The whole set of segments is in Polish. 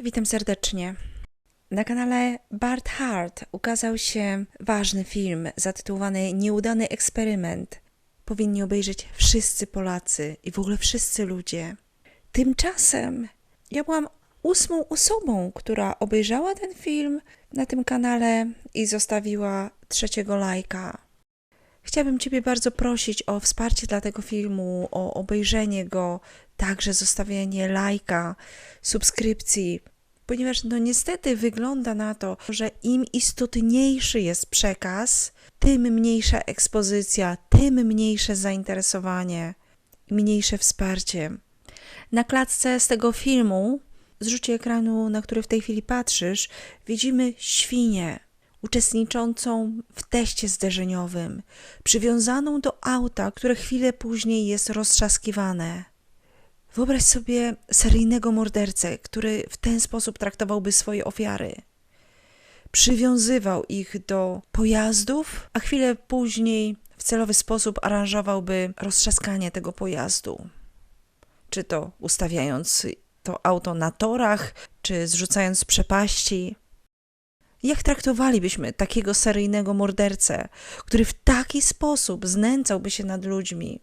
Witam serdecznie. Na kanale Bart Hart ukazał się ważny film zatytułowany Nieudany eksperyment. Powinni obejrzeć wszyscy Polacy i w ogóle wszyscy ludzie. Tymczasem ja byłam ósmą osobą, która obejrzała ten film na tym kanale i zostawiła trzeciego lajka. Chciałabym Ciebie bardzo prosić o wsparcie dla tego filmu, o obejrzenie go, także zostawienie lajka, subskrypcji, ponieważ no niestety wygląda na to, że im istotniejszy jest przekaz, tym mniejsza ekspozycja, tym mniejsze zainteresowanie, mniejsze wsparcie. Na klatce z tego filmu, zrzucie ekranu, na który w tej chwili patrzysz, widzimy świnię uczestniczącą w teście zderzeniowym, przywiązaną do auta, które chwilę później jest roztrzaskiwane. Wyobraź sobie seryjnego mordercę, który w ten sposób traktowałby swoje ofiary. Przywiązywał ich do pojazdów, a chwilę później w celowy sposób aranżowałby roztrzaskanie tego pojazdu. Czy to ustawiając to auto na torach, czy zrzucając z przepaści. Jak traktowalibyśmy takiego seryjnego mordercę, który w taki sposób znęcałby się nad ludźmi?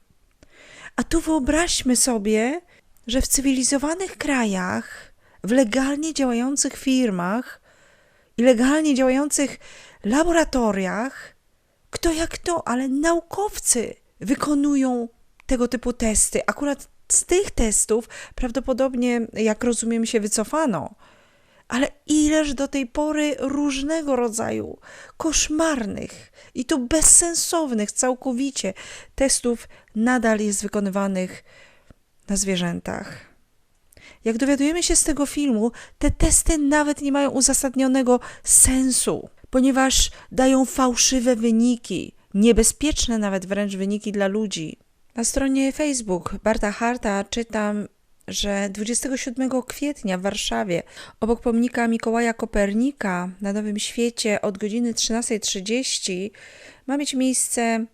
A tu wyobraźmy sobie, że w cywilizowanych krajach, w legalnie działających firmach i legalnie działających laboratoriach, kto jak kto, ale naukowcy wykonują tego typu testy. Akurat z tych testów prawdopodobnie, jak rozumiem, się wycofano. Ale ileż do tej pory różnego rodzaju koszmarnych i to bezsensownych całkowicie testów nadal jest wykonywanych na zwierzętach. Jak dowiadujemy się z tego filmu, te testy nawet nie mają uzasadnionego sensu, ponieważ dają fałszywe wyniki, niebezpieczne nawet wręcz wyniki dla ludzi. Na stronie Facebook Barta Harta czytam, że 27 kwietnia w Warszawie, obok pomnika Mikołaja Kopernika na Nowym Świecie od godziny 13.30 ma mieć miejsce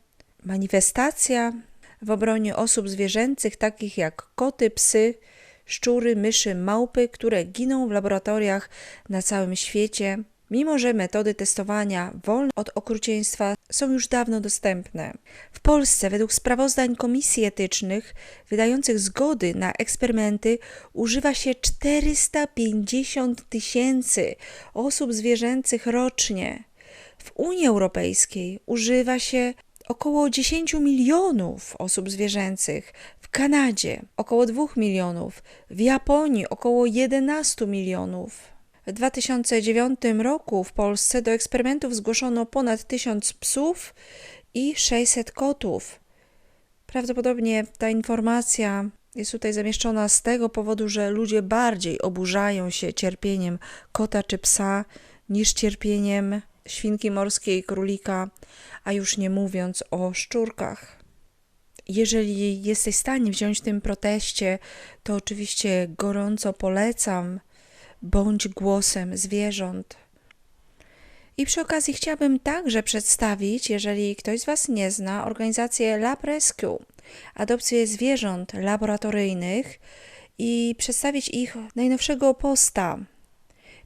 manifestacja w obronie osób zwierzęcych, takich jak koty, psy, szczury, myszy, małpy, które giną w laboratoriach na całym świecie, mimo że metody testowania wolne od okrucieństwa są już dawno dostępne. W Polsce, według sprawozdań komisji etycznych wydających zgody na eksperymenty, używa się 450 tysięcy osób zwierzęcych rocznie. W Unii Europejskiej używa się około 10 milionów osób zwierzęcych, w Kanadzie około 2 milionów, w Japonii około 11 milionów. W 2009 roku w Polsce do eksperymentów zgłoszono ponad 1000 psów i 600 kotów. Prawdopodobnie ta informacja jest tutaj zamieszczona z tego powodu, że ludzie bardziej oburzają się cierpieniem kota czy psa niż cierpieniem świnki morskiej, królika, a już nie mówiąc o szczurkach. Jeżeli jesteś w stanie wziąć w tym proteście, to oczywiście gorąco polecam, bądź głosem zwierząt. I przy okazji chciałabym także przedstawić, jeżeli ktoś z Was nie zna, organizację Lab Rescue, adopcję zwierząt laboratoryjnych i przedstawić ich najnowszego posta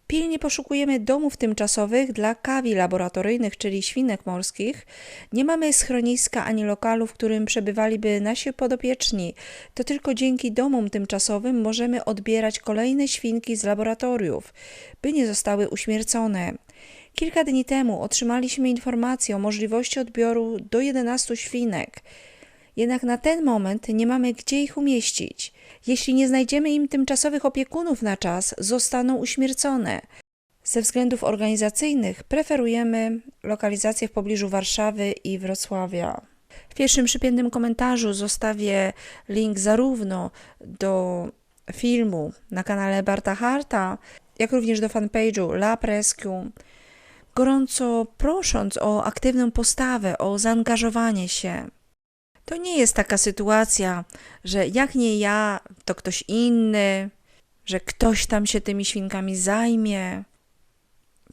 Pilnie poszukujemy domów tymczasowych dla kawi laboratoryjnych, czyli świnek morskich. Nie mamy schroniska ani lokalu, w którym przebywaliby nasi podopieczni. To tylko dzięki domom tymczasowym możemy odbierać kolejne świnki z laboratoriów, by nie zostały uśmiercone. Kilka dni temu otrzymaliśmy informację o możliwości odbioru do 11 świnek. Jednak na ten moment nie mamy gdzie ich umieścić. Jeśli nie znajdziemy im tymczasowych opiekunów na czas, zostaną uśmiercone. Ze względów organizacyjnych preferujemy lokalizację w pobliżu Warszawy i Wrocławia. W pierwszym przypiętym komentarzu zostawię link zarówno do filmu na kanale Barta Harta, jak również do fanpage'u Lab Rescue, gorąco prosząc o aktywną postawę, o zaangażowanie się. To nie jest taka sytuacja, że jak nie ja, to ktoś inny, że ktoś tam się tymi świnkami zajmie.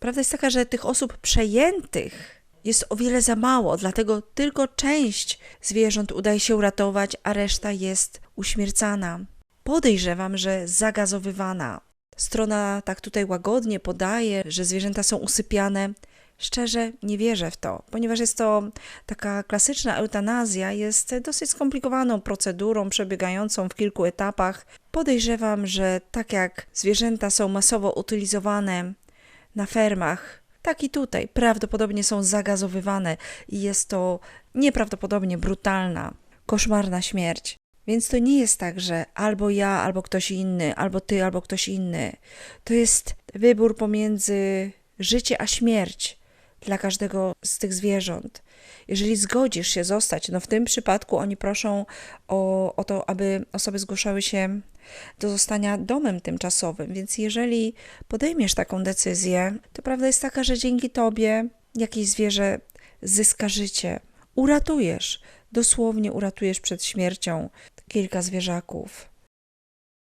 Prawda jest taka, że tych osób przejętych jest o wiele za mało, dlatego tylko część zwierząt udaje się uratować, a reszta jest uśmiercana. Podejrzewam, że zagazowywana. strona tak tutaj łagodnie podaje, że zwierzęta są usypiane. Szczerze nie wierzę w to, ponieważ jest to taka klasyczna eutanazja, jest dosyć skomplikowaną procedurą przebiegającą w kilku etapach. Podejrzewam, że tak jak zwierzęta są masowo utylizowane na fermach, tak i tutaj prawdopodobnie są zagazowywane i jest to nieprawdopodobnie brutalna, koszmarna śmierć. Więc to nie jest tak, że albo ja, albo ktoś inny, albo ty, albo ktoś inny. To jest wybór pomiędzy życie a śmierć dla każdego z tych zwierząt. Jeżeli zgodzisz się zostać, no w tym przypadku oni proszą o, o to, aby osoby zgłaszały się do zostania domem tymczasowym. Więc jeżeli podejmiesz taką decyzję, to prawda jest taka, że dzięki tobie jakieś zwierzę zyska życie. Uratujesz, dosłownie uratujesz przed śmiercią kilka zwierzaków.